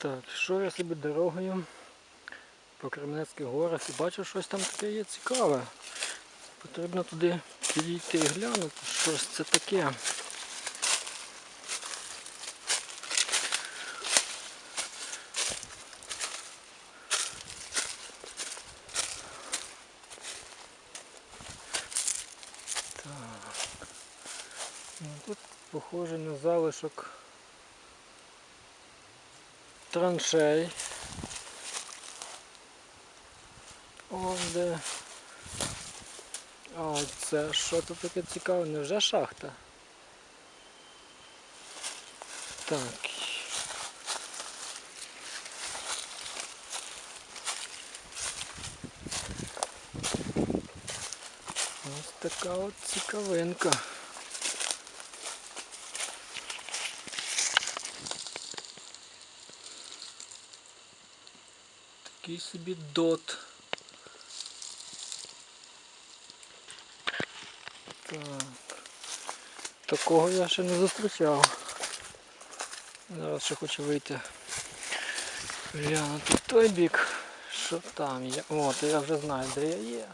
Так, йшов я собі дорогою по Кременецьких горах і бачив щось там таке є цікаве. Потрібно туди підійти і глянути, що ж це таке. Так. Ну, тут похоже на залишок траншей. О, де. А це що тут таке цікаве? Невже шахта? Так. Ось така от цікавинка. Такий собі дот. Так. Такого я ще не зустрічав. Зараз ще хочу вийти. Глянути в той бік, що там є. О, то я вже знаю, де я є.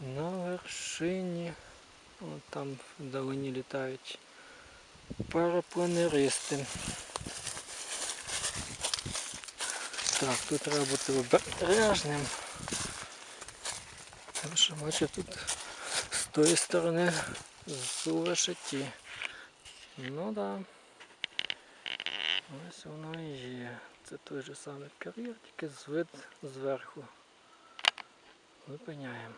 На вершині. От там вдалині літають парапланеристи. Так, тут треба бути обережним. Тому що бачу тут з тої сторони з. Ну да. Ось воно і є. Це той же самий кар'єр, тільки з вид зверху. Випиняємо.